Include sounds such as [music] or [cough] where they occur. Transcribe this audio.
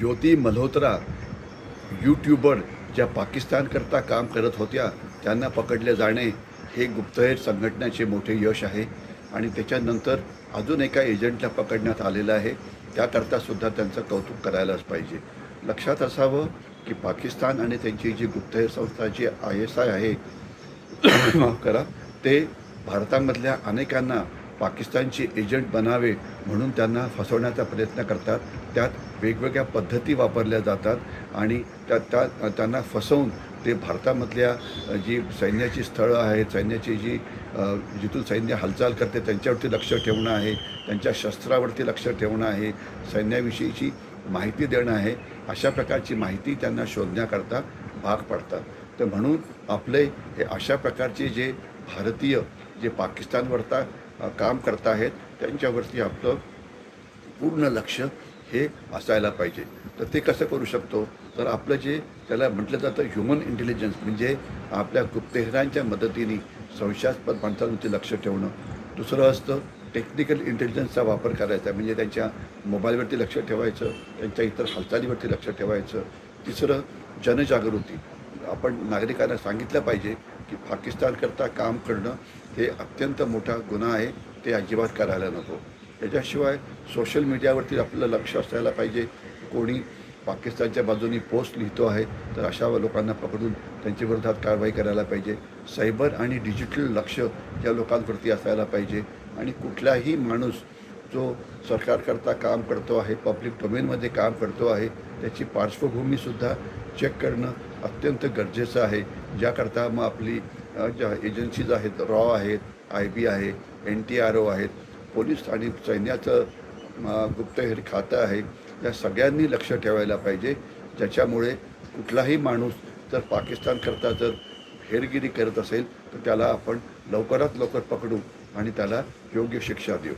ज्योती Malhotra YouTuber ज्या पाकिस्तानकरता काम करत होत्या त्यांना पकडले जाणे हे गुप्तहेर संघटनेचे मोठे यश आहे आणि त्याच्यानंतर अजून एका एजंटला पकडण्यात आलेलं आहे. त्याकरता सुद्धा त्यांचं कौतुक करायलाच पाहिजे. लक्षात असावं की पाकिस्तान आणि त्यांची जी गुप्तहेर संस्था जी आय एस आय आहे माफ [coughs] करा ते भारतामधल्या अनेकांना पाकिस्तानचे एजंट बनावे म्हणून त्यांना फसवण्याचा प्रयत्न करतात. त्यात वेगवेगळ्या पद्धती वापरल्या जातात आणि त्या त्या त्यांना फसवून ते भारतामधल्या जी सैन्याची स्थळं आहेत सैन्याची जी जिथून सैन्य हालचाल करते त्यांच्यावरती लक्ष ठेवणं आहे त्यांच्या शस्त्रावरती लक्ष ठेवणं आहे सैन्याविषयीची माहिती देणं आहे अशा प्रकारची माहिती त्यांना शोधण्याकरता भाग पडतात. तर म्हणून आपले हे अशा प्रकारचे जे भारतीय जे पाकिस्तानवरता काम करत आहेत त्यांच्यावरती आपलं पूर्ण लक्ष हे असायला पाहिजे. तर ते कसं करू शकतो? तर आपलं जे त्याला म्हटलं जातं ह्युमन इंटेलिजन्स म्हणजे आपल्या गुप्तहेरांच्या मदतीने संशयास्पद माणसांवरती लक्ष ठेवणं. दुसरं असतं टेक्निकल इंटेलिजन्सचा वापर करायचा म्हणजे त्यांच्या मोबाईलवरती लक्ष ठेवायचं त्यांच्या इतर हालचालीवरती लक्ष ठेवायचं. तिसरं जनजागृती. आपण नागरिकांना सांगितलं पाहिजे की पाकिस्तानकरता काम करणं हे अत्यंत मोठा गुन्हा आहे ते अजिबात करायला नको. त्याच्याशिवाय सोशल मीडियावरती आपलं लक्ष असायला पाहिजे. कोणी पाकिस्तानच्या बाजूनी पोस्ट लिहितो आहे तर अशा लोकांना पकडून त्यांच्याविरोधात कारवाई करायला पाहिजे. सायबर आणि डिजिटल लक्ष या लोकांवरती असायला पाहिजे. आणि कुठलाही माणूस जो सरकारकरता काम करतो आहे पब्लिक डोमेनमध्ये काम करतो आहे त्याची पार्श्वभूमीसुद्धा चेक करणं अत्यंत गरजेचं आहे. ज्याकरता मग आपली ज्या एजन्सीज आहेत रॉ आहेत आय बी आहे एन टी आर ओ आहेत पोलीस आणि सैन्याचं गुप्तहेर खातं आहे या सगळ्यांनी लक्ष ठेवायला पाहिजे. ज्याच्यामुळे कुठलाही माणूस जर पाकिस्तानकरता जर हेरगिरी करत असेल तर त्याला आपण लवकरात लवकर पकडू आणि त्याला योग्य शिक्षा देऊ.